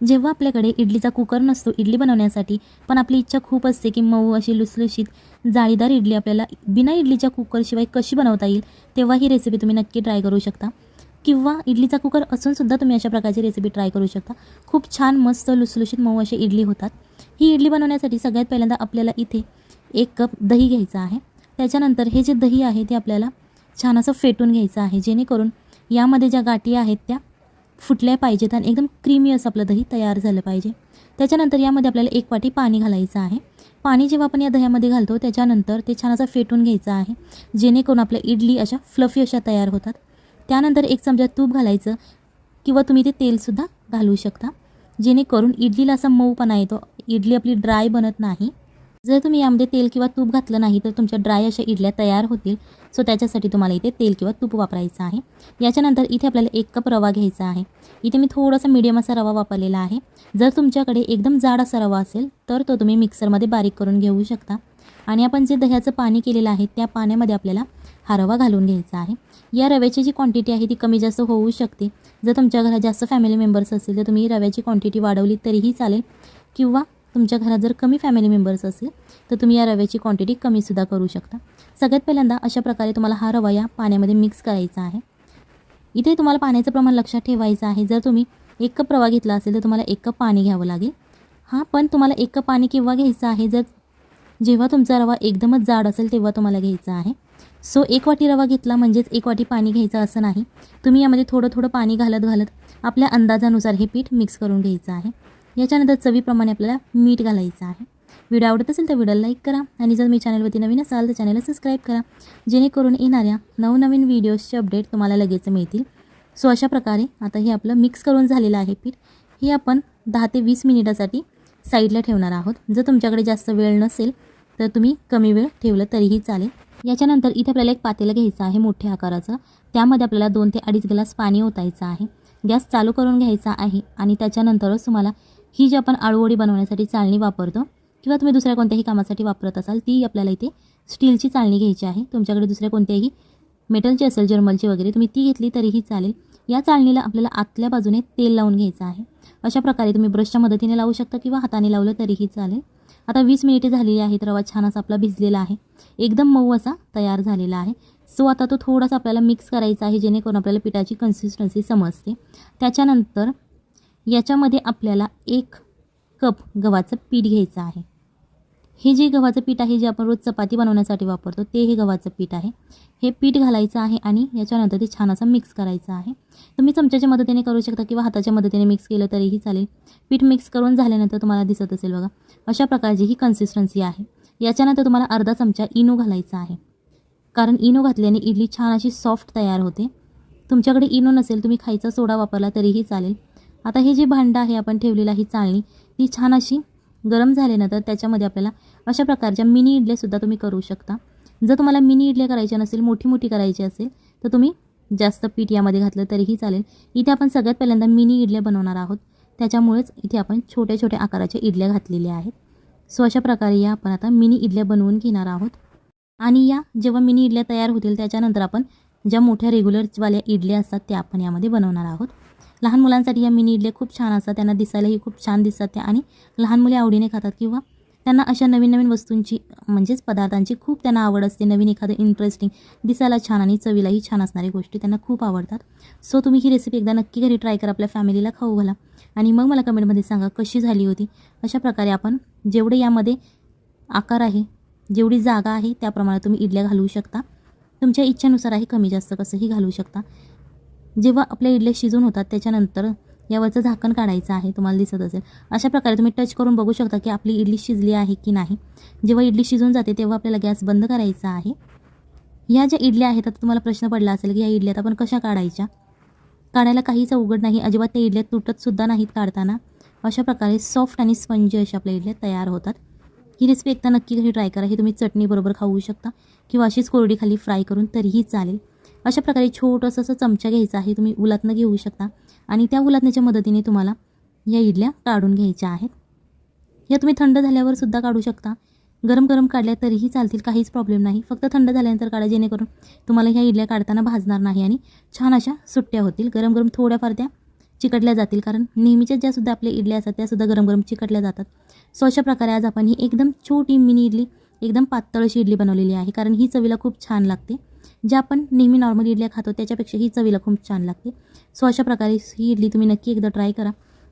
जेव्हा आपल्याकडे इडलीचा कुकर नसतो इडली बनवण्यासाठी पण आपली इच्छा खूप असते की मऊ अशी लुसलुशीत जाळीदार इडली आपल्याला बिना इडलीच्या कुकरशिवाय कशी बनवता येईल तेव्हा ही रेसिपी तुम्ही नक्की ट्राय करू शकता. किंवा इडलीचा कुकर असूनसुद्धा तुम्ही अशा प्रकारची रेसिपी ट्राय करू शकता. खूप छान मस्त लुसलुशीत मऊ अशी इडली होतात. ही इडली बनवण्यासाठी सगळ्यात पहिल्यांदा आपल्याला इथे एक कप दही घ्यायचं आहे. त्याच्यानंतर हे जे दही आहे ते आपल्याला छान असं फेटून घ्यायचं आहे जेणेकरून यामध्ये ज्या गाठी आहेत त्या फुटल्या पाहिजेत आणि एकदम क्रीमी असं आपलं दही तयार झालं पाहिजे. त्याच्यानंतर यामध्ये आपल्याला एक वाटी पाणी घालायचं आहे. पाणी जेव्हा आपण या दह्यामध्ये घालतो त्याच्यानंतर ते छान असं फेटून घ्यायचं आहे. जेणेकरून आपल्या इडली अशा फ्लफी अशा तयार होतात. त्यानंतर एक चमचा तूप घालायचं किंवा तुम्ही ते तेलसुद्धा घालू शकता. जेणेकरून इडलीला असा मऊपणा येतो. इडली आपली ड्राय बनत नाही. जर तुम्ही यामध्ये तेल किंवा तूप घातलं नाही तर तुमच्या ड्राय अशा इडल्या तयार होतील. सो त्याच्यासाठी तुम्हाला इथे तेल किंवा तूप वापरायचं आहे. याच्यानंतर इथे आपल्याला एक कप रवा घ्यायचा आहे. इथे मी थोडासा मीडियम असा रवा वापरलेला आहे. जर तुमच्याकडे एकदम जाड असा रवा असेल तर तो तुम्ही मिक्सरमध्ये बारीक करून घेऊ शकता. आणि आपण जे दह्याचं पाणी केलेलं आहे त्या पाण्यामध्ये आपल्याला हा रवा घालून घ्यायचा आहे. या रव्याची जी क्वांटिटी आहे ती कमी जास्त होऊ शकते. जर तुमच्या घरात जास्त फॅमिली मेंबर्स असतील तर तुम्ही रव्याची क्वांटिटी वाढवली तरीही चालेल. किंवा तुमच्या घरात जर कमी फॅमिली मेंबर्स असेल तर तुम्ही या रव्याची क्वांटिटी कमीसुद्धा करू शकता. सगळ्यात पहिल्यांदा अशा प्रकारे तुम्हाला हा रवा या पाण्यामध्ये मिक्स करायचा आहे. इथे तुम्हाला पाण्याचं प्रमाण लक्षात ठेवायचं आहे. जर तुम्ही एक कप रवा घेतला असेल तर तुम्हाला एक कप पाणी घ्यावं लागेल. हां पण तुम्हाला एक कप पाणी केव्हा घ्यायचं आहे? जर जेव्हा तुमचा रवा एकदमच जाड असेल तेव्हा तुम्हाला घ्यायचा आहे. सो एक वाटी रवा घेतला म्हणजेच एक वाटी पाणी घ्यायचं असं नाही. तुम्ही यामध्ये थोडं थोडं पाणी घालत घालत आपल्या अंदाजानुसार हे पीठ मिक्स करून घ्यायचं आहे. याच्यानंतर चवीप्रमाणे आपल्याला मीठ घालायचं आहे. व्हिडिओ आवडत असेल तर व्हिडिओला लाईक करा आणि जर मी चॅनलवरती नवीन असाल तर चॅनलला सबस्क्राईब करा. जेणेकरून येणाऱ्या नवनवीन व्हिडिओजचे अपडेट तुम्हाला लगेच मिळतील. सो अशा प्रकारे आता हे आपलं मिक्स करून झालेलं आहे पीठ. हे आपण दहा ते वीस मिनिटासाठी साईडला ठेवणार आहोत. जर तुमच्याकडे जास्त वेळ नसेल तर तुम्ही कमी वेळ ठेवलं तरीही चालेल. याच्यानंतर इथे आपल्याला एक पातेलं घ्यायचं आहे मोठ्या आकाराचं. त्यामध्ये आपल्याला दोन ते अडीच ग्लास पाणी ओतायचं आहे. गॅस चालू करून घ्यायचा आहे आणि त्याच्यानंतरच तुम्हाला ही जी आपण आळूवडी बनवण्यासाठी चाळणी वापरतो किंवा तुम्ही दुसऱ्या कोणत्याही कामासाठी वापरत असाल ती आपल्याला इथे स्टीलची चाळणी घ्यायची आहे. तुमच्याकडे दुसऱ्या कोणत्याही मेटलची असेल जर्मलची वगैरे तुम्ही ती घेतली तरीही चालेल. या चाळणीला आपल्याला आतल्या बाजूने तेल लावून घ्यायचं आहे. अशा प्रकारे तुम्ही ब्रशच्या मदतीने लावू शकता किंवा हाताने लावलं तरीही चालेल. आता वीस मिनिटे झालेली आहेत रवा छान असा आपला भिजलेला आहे. एकदम मऊ असा तयार झालेला आहे. सो आता तो थोडासा आपल्याला मिक्स करायचा आहे जेणेकरून आपल्याला पिठाची कन्सिस्टन्सी समजते. त्याच्यानंतर याच्यामध्ये आपल्याला एक कप गव्हाचं पीठ घ्यायचं आहे. हे जे गव्हाचं पीठ आहे जे आपण रोज चपाती बनवण्यासाठी वापरतो ते हे गव्हाचं पीठ आहे. हे पीठ घालायचं आहे आणि याच्यानंतर ते छान असं मिक्स करायचं आहे. तुम्ही चमच्याच्या मदतीने करू शकता किंवा हाताच्या मदतीने मिक्स केलं तरीही चालेल. पीठ मिक्स करून झाल्यानंतर तुम्हाला दिसत असेल बघा अशा प्रकारची ही कन्सिस्टन्सी आहे. याच्यानंतर तुम्हाला अर्धा चमचा इनो घालायचा आहे. कारण इनो घातल्याने इडली छान अशी सॉफ्ट तयार होते. तुमच्याकडे इनो नसेल तुम्ही खायचा सोडा वापरला तरीही चालेल. आता हे जे भांडं आहे आपण ठेवलेलं ही चाळणी ती छान अशी गरम झाल्यानंतर त्याच्यामध्ये आपल्याला अशा प्रकारच्या मिनी इडल्यासुद्धा तुम्ही करू शकता. जर तुम्हाला मिनी इडल्या करायच्या नसेल मोठी मोठी करायची असेल तर तुम्ही जास्त पीठ यामध्ये घातलं तरीही चालेल. इथे आपण सगळ्यात पहिल्यांदा मिनी इडल्या बनवणार आहोत. त्याच्यामुळेच इथे आपण छोट्या छोट्या आकाराच्या इडल्या घातलेल्या आहेत. सो अशा प्रकारे या आपण आता मिनी इडल्या बनवून घेणार आहोत. आणि या जेव्हा मिनी इडल्या तयार होतील त्याच्यानंतर आपण ज्या मोठ्या रेग्युलरवाल्या इडल्या असतात त्या आपण यामध्ये बनवणार आहोत. लहान मुलांसाठी या मिनी इडल्या खूप छान असतात. त्यांना दिसायलाही खूप छान दिसतात त्या. आणि लहान मुले आवडीने खातात किंवा त्यांना अशा नवीन नवीन वस्तूंची म्हणजेच पदार्थांची खूप त्यांना आवड असते. नवीन एखादं इंटरेस्टिंग दिसायला छान आणि चवीलाही छान असणाऱ्या गोष्टी त्यांना खूप आवडतात. सो तुम्ही ही रेसिपी एकदा नक्की घरी ट्राय करा. आपल्या फॅमिलीला खाऊ घाला. आणि मग मला कमेंटमध्ये सांगा कशी झाली होती. अशा प्रकारे आपण जेवढे यामध्ये आकार आहे जेवढी जागा आहे त्याप्रमाणे तुम्ही इडल्या घालू शकता. तुमच्या इच्छेनुसार आहे कमी जास्त कसंही घालू शकता. जेव्हा आपल्या इडल्या शिजून होतात त्याच्यानंतर यावरचं झाकण काढायचं आहे तुम्हाला दिसत असेल. अशा प्रकारे तुम्ही टच करून बघू शकता की आपली इडली शिजली आहे की नाही. जेव्हा इडली शिजून जाते तेव्हा आपल्याला गॅस बंद करायचा आहे. ह्या ज्या इडल्या आहेत आता तुम्हाला प्रश्न पडला असेल की या इडल्यात आपण कशा काढायच्या? काढायला काहीच अवघड नाही. अजिबात त्या इडल्या तुटतसुद्धा नाहीत काढताना. अशा प्रकारे सॉफ्ट आणि स्पंज अशा आपल्या इडल्या तयार होतात. ही रेसिपी एकदा नक्की घरी ट्राय करा. ही तुम्ही चटणीबरोबर खाऊ शकता किंवा अशीच कोरडी खाली फ्राय करून तरीही चालेल. अशा प्रकारे छोटंसं असं चमचा घ्यायचा आहे. तुम्ही उलातनं घेऊ शकता. आणि त्या उलातण्याच्या मदतीने तुम्हाला या इडल्या काढून घ्यायच्या आहेत. या तुम्ही थंड झाल्यावर सुद्धा काढू शकता. गरम गरम काढल्या तरीही चालतील काहीच प्रॉब्लेम नाही. फक्त थंड झाल्यानंतर काढा जेणेकरून तुम्हाला ह्या इडल्या काढताना भाजणार नाही आणि छान अशा सुट्ट्या होतील. गरम गरम थोड्याफार त्या चिकटल्या जातील. कारण नेहमीच्या ज्या सुद्धा आपल्या इडल्या असतात त्यासुद्धा गरम गरम चिकटल्या जातात. सो अशा प्रकारे आज आपण ही एकदम छोटी मिनी इडली एकदम पातळ अशी इडली बनवलेली आहे. कारण ही चवीला खूप छान लागते. ज्या आपण नेहमी नॉर्मल इडल्या खातो त्याच्यापेक्षा ही चवीला खूप छान लागते. सो अशा प्रकारे ही इडली तुम्ही नक्की एकदा ट्राय करा.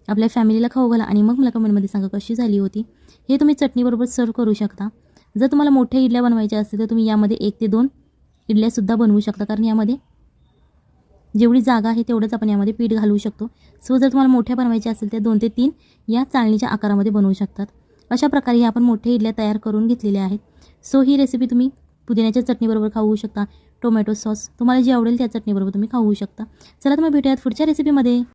आपल्या फॅमिलीला खाऊ घाला आणि मग मला कमेंटमध्ये सांगा कशी झाली होती. हे तुम्ही चटणीबरोबर सर्व करू शकता. जर तुम्हाला मोठ्या इडल्या बनवायच्या असतील तर तुम्ही यामध्ये एक ते दोन इडल्यासुद्धा बनवू शकता. कारण यामध्ये जेवढी जागा आहे तेवढंच आपण यामध्ये पीठ घालू शकतो. सो जर तुम्हाला मोठ्या बनवायच्या असेल तर दोन ते तीन या चाळणीच्या आकारामध्ये बनवू शकतात. अशा प्रकारे आपण मोठ्या इडल्या तयार करून घेतलेल्या आहेत. सो ही रेसिपी तुम्ही पुदिन्याच्या चटणीबरोबर खाऊ शकता. टोमॅटो सॉस तुम्हाला जी आवडेल त्या चटणीबरोबर तुम्ही खाऊ शकता. चला तर मग भेटूयात पुढच्या रेसिपीमध्ये